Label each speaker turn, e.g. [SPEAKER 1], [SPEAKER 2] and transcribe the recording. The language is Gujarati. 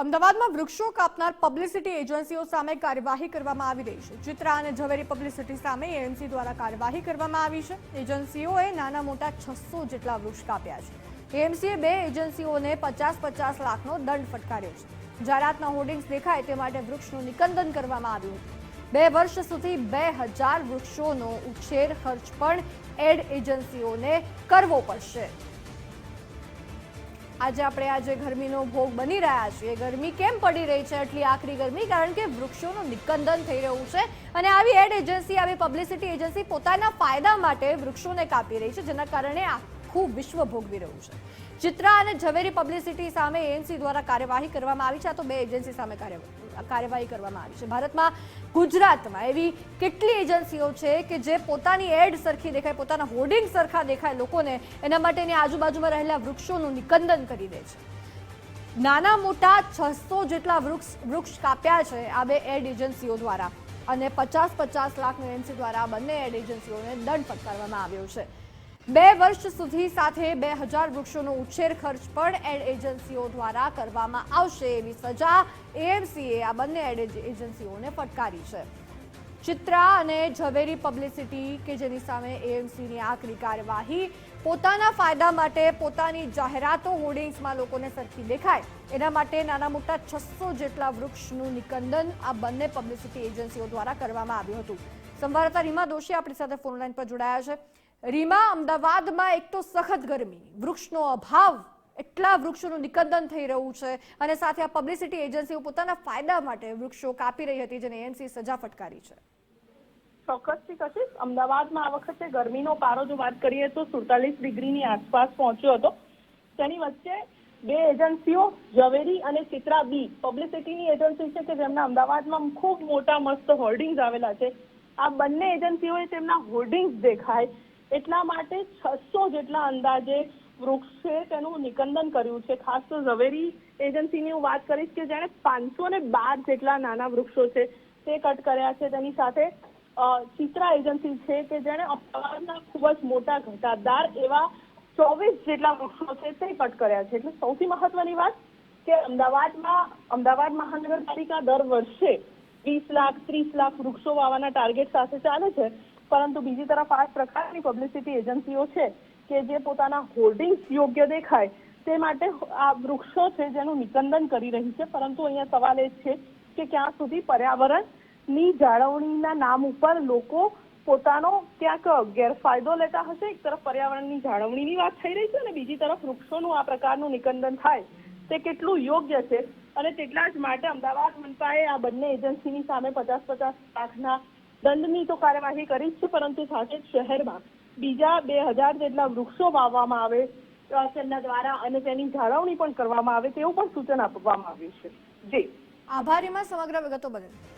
[SPEAKER 1] અમદાવાદમાં વૃક્ષો કાપનાર પબ્લિસિટી એજન્સીઓ સામે કાર્યવાહી કરવામાં આવી રહી છે. ચિત્રા અને ઝવેરી પબ્લિસિટી સામે એએમસી દ્વારા કાર્યવાહી કરવામાં આવી છે. એજન્સીઓએ નાના મોટા છસો જેટલા વૃક્ષ કાપ્યા છે. એએમસીએ બે એજન્સીઓને પચાસ પચાસ લાખનો દંડ ફટકાર્યો છે. જાહેરાતના હોર્ડિંગ્સ દેખાય તે માટે વૃક્ષનું નિકંદન કરવામાં આવ્યું હતું. બે વર્ષ સુધી બે હજાર વૃક્ષોનો ઉછેર ખર્ચ પણ એડ એજન્સીઓને કરવો પડશે. આજે આપણે આજે ગરમીનો ભોગ બની રહ્યા છીએ ગરમી કેમ પડી રહી છે આટલી આખરી ગરમી? કારણ કે વૃક્ષોનું નિકંદન થઈ રહ્યું છે અને આવી એડ એજન્સી, આવી પબ્લિસિટી એજન્સી પોતાના ફાયદા માટે વૃક્ષોને કાપી રહી છે, જેના કારણે આખું વિશ્વ ભોગવી રહ્યું છે. ચિત્રા અને ઝવેરી પબ્લિસિટી સામે એએનસી દ્વારા કાર્યવાહી કરવામાં આવી છે. આ તો બે એજન્સી સામે કાર્ય- કાર્યવાહી કરવામાં આવી છે. ભારતમાં ગુજરાતમાં એવી કેટલી એજન્સીઓ છે કે જે પોતાની એડ સરખી દેખાય, પોતાના હોર્ડિંગ સરખા દેખાય લોકોને, એના માટે એની આજુબાજુમાં રહેલા વૃક્ષોનું નિકંદન કરી દે છે. નાના મોટા છસો જેટલા વૃક્ષ વૃક્ષ કાપ્યા છે આ બે એડ એજન્સીઓ દ્વારા. અને પચાસ પચાસ લાખની એજન્સી દ્વારા બંને એડ એજન્સીઓને દંડ ફટકારવામાં આવ્યો છે. બે વર્ષ સુધી સાથે બે હજાર વૃક્ષોનો ઉછેર ખર્ચ પણ એડ એજન્સીઓ દ્વારા કરવામાં આવશે એવી સજા એએમસીએ આ બંને એડ એજન્સીઓને ફટકારી છે. ચિત્રા અને ઝવેરી પબ્લિસિટી કે જેની સામે એએમસીની આકરી કાર્યવાહી, પોતાના ફાયદા માટે પોતાની જાહેરાતો હોર્ડિંગ્સમાં લોકોને સરખી દેખાય. એના માટે નાના મોટા છસો જેટલા વૃક્ષનું નિકંદન આ બંને પબ્લિસિટી એજન્સીઓ દ્વારા કરવામાં આવ્યું હતું. સંવાદદાતા રીમા દોશી આપણી સાથે ફોન લાઈન પર જોડાયા છે. રીમા, અમદાવાદમાં એક તો સખત ગરમી. વૃક્ષનો અભાવ, એટલા વૃક્ષોનું નિકંદન થઈ રહ્યું છે અને સાથે આ પબ્લિસિટી એજન્સીઓ પોતાના ફાયદા માટે વૃક્ષો કાપી રહી હતી, જેને એએનસી સજા ફટકારી છે.
[SPEAKER 2] ચોક્કસથી કશિશ. અમદાવાદમાં આ વખતે ગરમીનો પારો જો વાત કરીએ તો સુડતાલીસ ડિગ્રીની આસપાસ પહોંચ્યો હતો. તેની વચ્ચે બે એજન્સીઓ, ઝવેરી અને ચિત્રા બી પબ્લિસિટીની એજન્સી છે કે જેમના અમદાવાદમાં ખૂબ મોટા, મસ્ત હોર્ડિંગ્સ આવેલા છે. આ બંને એજન્સીઓએ તેમના હોર્ડિંગ્સ દેખાય. એટલા માટે છસો જેટલા અંદાજે વૃક્ષ છે તેનું નિકંદન કર્યું છે. ખાસ તો ઝવેરી એજન્સીની હું વાત કરીશ કે જેણે પાંચસો ને બાર જેટલા નાના વૃક્ષો છે તે કટ કર્યા છે. તેની સાથે ચિત્રા એજન્સી છે કે જેણે અમદાવાદના ખૂબ જ મોટા ઘટાદાર એવા ચોવીસ જેટલા વૃક્ષો છે તે કટ કર્યા છે. એટલે સૌથી મહત્વની વાત કે અમદાવાદમાં, અમદાવાદ મહાનગરપાલિકા દર વર્ષે વીસ લાખ, ત્રીસ લાખ વૃક્ષો વાવવાના ટાર્ગેટ સાથે ચાલે છે. પરંતુ બીજી તરફ આ પ્રકારની પબ્લિસિટી એજન્સીઓ છે કે જે પોતાના હોર્ડિંગ્સ યોગ્ય દેખાય તે માટે આ વૃક્ષો છે જેનું નિકંદન કરી રહી છે. પરંતુ અહીંયા સવાલ એ છે કે ક્યાં સુધી પર્યાવરણની જાળવણીના નામ ઉપર લોકો પોતાનો ક્યાંક ગેરફાયદો લેતા હશે? એક તરફ પર્યાવરણની જાળવણીની વાત થઈ રહી છે અને બીજી તરફ વૃક્ષોનું આ પ્રકારનું નિકંદન થાય. તે કેટલું યોગ્ય છે? અને તેટલા જ માટે અમદાવાદ મનપાએ આ બંને એજન્સીની સામે પચાસ પચાસ લાખના દંડની તો કાર્યવાહી કરી છે, પરંતુ સાથે જ શહેરમાં બીજા બે હજાર જેટલા વૃક્ષો વાવવામાં આવે તેમના દ્વારા અને તેની જાળવણી પણ કરવામાં આવે તેવું પણ સૂચન આપવામાં આવ્યું છે. જી.
[SPEAKER 1] આભારીમાં સમગ્ર વિગતો બદલ.